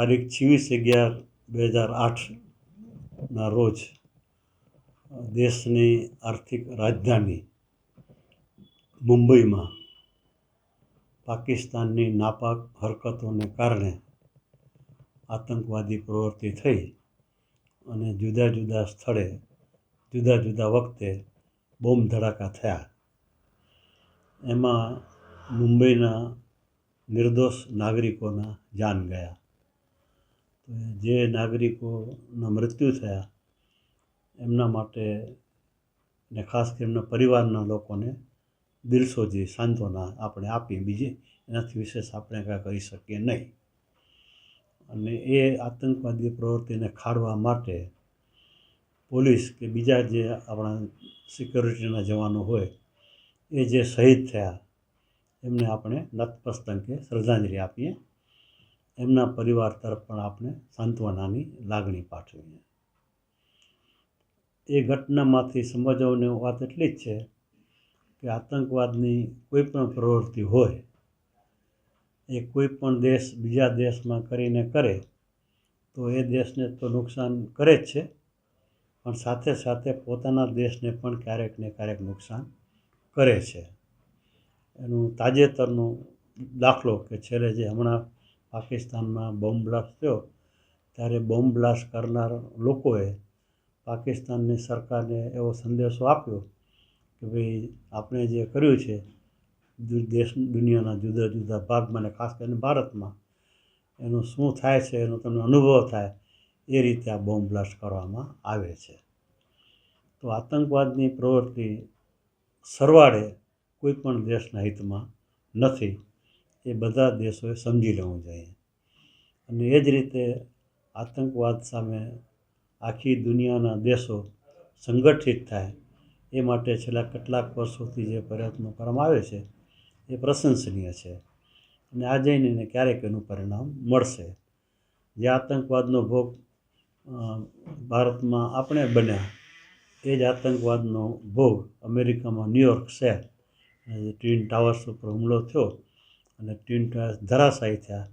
તારીખ છવ્વીસ અગિયાર બે હજાર આઠના રોજ દેશની આર્થિક રાજધાની મુંબઈમાં પાકિસ્તાનની નાપાક હરકતોને કારણે આતંકવાદી પ્રવૃત્તિ થઈ અને જુદા જુદા સ્થળે, જુદા જુદા વખતે બોમ્બ ધડાકા થયા. એમાં મુંબઈના નિર્દોષ નાગરિકોના જાન ગયા. જે નાગરિકોના મૃત્યુ થયા, એમના માટે ને ખાસ કરીને એમના પરિવારના લોકોને દિલસોજી, સાંત્વના આપણે આપીએ. બીજી એનાથી વિશેષ આપણે કાંઈ કરી શકીએ નહીં. અને એ આતંકવાદી પ્રવૃત્તિને ખાળવા માટે પોલીસ કે બીજા જે આપણા સિક્યોરિટીના જવાનો હોય, એ જે શહીદ થયા, એમને આપણે નતમસ્તકે શ્રદ્ધાંજલિ આપીએ. એમના પરિવાર તરફ પણ આપણે સાંત્વનાની લાગણી પાઠવીએ. એ ઘટનામાંથી સમજવાની વાત એટલી જ છે કે આતંકવાદની કોઈ પણ પ્રવૃત્તિ હોય, એ કોઈ પણ દેશ બીજા દેશમાં કરીને કરે, તો એ દેશને તો નુકસાન કરે જ છે, પણ સાથે સાથે પોતાના દેશને પણ ક્યારેક ને ક્યારેક નુકસાન કરે છે. એનું તાજેતરનો દાખલો કે છેલ્લે જે હમણાં પાકિસ્તાનમાં બોમ્બ બ્લાસ્ટ થયો, ત્યારે બોમ્બ બ્લાસ્ટ કરનાર લોકોએ પાકિસ્તાનની સરકારને એવો સંદેશો આપ્યો કે ભાઈ આપણે જે કર્યું છે દેશ, દુનિયાના જુદા જુદા ભાગમાં અને ખાસ કરીને ભારતમાં, એનું શું થાય છે, એનો તમને અનુભવ થાય, એ રીતે આ બોમ્બ બ્લાસ્ટ કરવામાં આવે છે. તો આતંકવાદની પ્રવૃત્તિ સરવાળે કોઈ પણ દેશના હિતમાં નથી. એ બધા દેશોએ સમજી લેવું જોઈએ. અને એ જ રીતે આતંકવાદ સામે આખી દુનિયાના દેશો સંગઠિત થાય, એ માટે છેલ્લા કેટલાક વર્ષોથી જે પ્રયત્નો કરવામાં આવે છે, એ પ્રશંસનીય છે. અને આ જઈને ક્યારેક એનું પરિણામ મળશે. જે આતંકવાદનો ભોગ ભારતમાં આપણે બન્યા, એ જ આતંકવાદનો ભોગ અમેરિકામાં ન્યુયોર્ક શહેર ટ્વિન ટાવર્સ ઉપર હુમલો થયો અને ટ્વિન ટાયર્સ ધરાશાયી થયા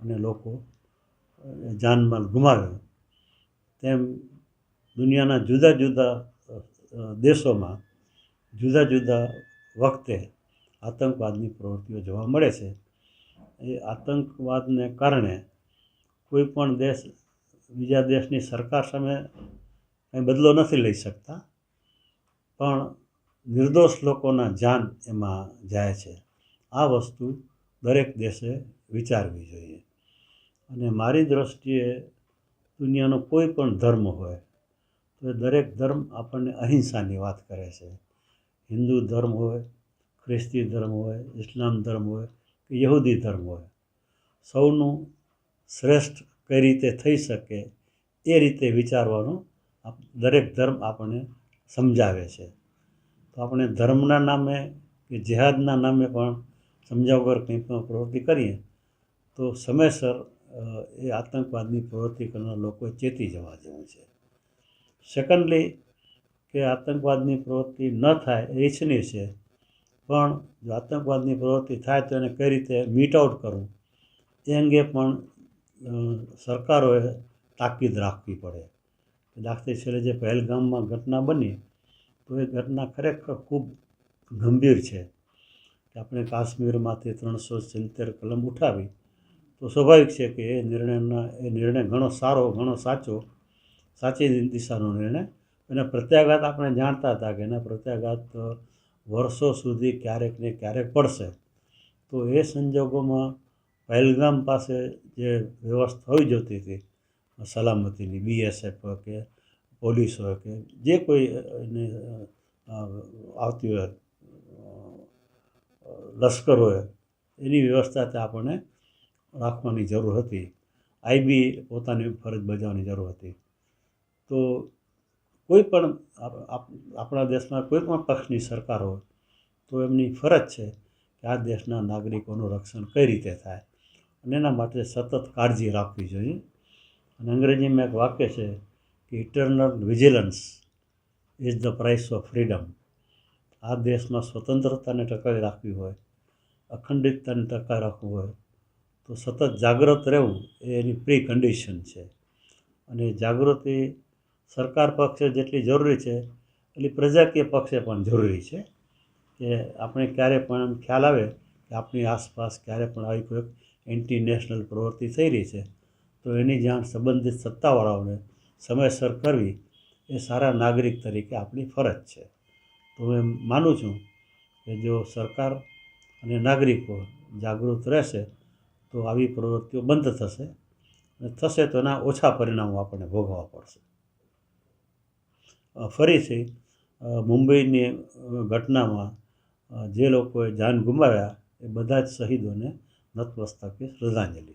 અને લોકો જાનમાલ ગુમાવ્યો. તેમ દુનિયાના જુદા જુદા દેશોમાં જુદા જુદા વખતે આતંકવાદની પ્રવૃત્તિઓ જોવા મળે છે. એ આતંકવાદને કારણે કોઈ પણ દેશ, બીજા દેશની સરકાર સામે કંઈ બદલો નથી લઈ શકતા, પણ નિર્દોષ લોકોના જાન એમાં જાય છે. આ વસ્તુ દરેક દેશે વિચારવી જોઈએ. અને મારી દૃષ્ટિએ દુનિયાનો કોઈ પણ ધર્મ હોય, તો એ દરેક ધર્મ આપણને અહિંસાની વાત કરે છે. હિન્દુ ધર્મ હોય, ખ્રિસ્તી ધર્મ હોય, ઇસ્લામ ધર્મ હોય કે યહૂદી ધર્મ હોય, સૌનું શ્રેષ્ઠ કઈ રીતે થઈ શકે એ રીતે વિચારવાનું દરેક ધર્મ આપણને સમજાવે છે. તો આપણે ધર્મના નામે કે જેહાદના નામે પણ સમજ્યા વગર કંઈ પણ પ્રવૃત્તિ કરીએ, તો સમયસર એ આતંકવાદની પ્રવૃત્તિ કરનાર લોકોએ ચેતી જવા જેવું છે. સેકન્ડલી કે આતંકવાદની પ્રવૃત્તિ ન થાય એ ઇચ્છનીય છે, પણ જો આતંકવાદની પ્રવૃત્તિ થાય તો એને કઈ રીતે મીટ આઉટ કરવું? એ અંગે પણ સરકારોએ તાકીદ રાખવી પડે. દાખલા છેલ્લે જે પહેલગામમાં ઘટના બની, તો એ ઘટના ખરેખર ખૂબ ગંભીર છે. કે આપણે કાશ્મીરમાંથી ત્રણસો સિત્તેર કલમ ઉઠાવી, તો સ્વાભાવિક છે કે એ નિર્ણયના, એ નિર્ણય ઘણો સારો, ઘણો સાચો, સાચી દિશાનો નિર્ણય. અને પ્રત્યાઘાત આપણે જાણતા હતા કે એના પ્રત્યાઘાત વર્ષો સુધી ક્યારેક ને ક્યારેક પડશે. તો એ સંજોગોમાં પહેલગામ પાસે જે વ્યવસ્થા હોવી જોતી હતી, સલામતીની બીએસએફ કે પોલીસ હોય કે જે કોઈ આવતી હોય લશ્કર હોય એની વ્યવસ્થા ત્યાં આપણને રાખવાની જરૂર હતી. આઈબી પોતાની ફરજ બજાવવાની જરૂર હતી. તો કોઈ પણ આપણા દેશમાં કોઈ પણ પક્ષની સરકાર હોય, તો એમની ફરજ છે કે આ દેશના નાગરિકોનું રક્ષણ કઈ રીતે થાય અને એના માટે સતત કાળજી રાખવી જોઈએ. અને અંગ્રેજીમાં એક વાક્ય છે કે eternal vigilance is the price of freedom આ દેશમાં સ્વતંત્રતાને ટકાવી રાખવી હોય, અખંડિતતાને ટકાવી રાખવું હોય, તો સતત જાગૃત રહેવું એ એની પ્રી કન્ડિશન છે. અને જાગૃતિ સરકાર પક્ષે જેટલી જરૂરી છે, એટલી પ્રજાકીય પક્ષે પણ જરૂરી છે કે આપણે ક્યારે પણ ખ્યાલ આવે કે આપણી આસપાસ ક્યારે પણ આવી કોઈ એન્ટી નેશનલ પ્રવૃત્તિ થઈ રહી છે, તો એની જાણ સંબંધિત સત્તાવાળાઓને સમયસર કરવી એ સારા નાગરિક તરીકે આપણી ફરજ છે. તો હું એમ માનું છું કે જો સરકાર અને નાગરિકો જાગૃત રહેશે, તો આવી પ્રવૃત્તિઓ બંધ થશે અને થશે તો એના ઓછા પરિણામો આપણને ભોગવવા પડશે. ફરીથી મુંબઈની ઘટનામાં જે લોકોએ જાન ગુમાવ્યા એ બધા જ શહીદોને નતમસ્તકે શ્રદ્ધાંજલિ.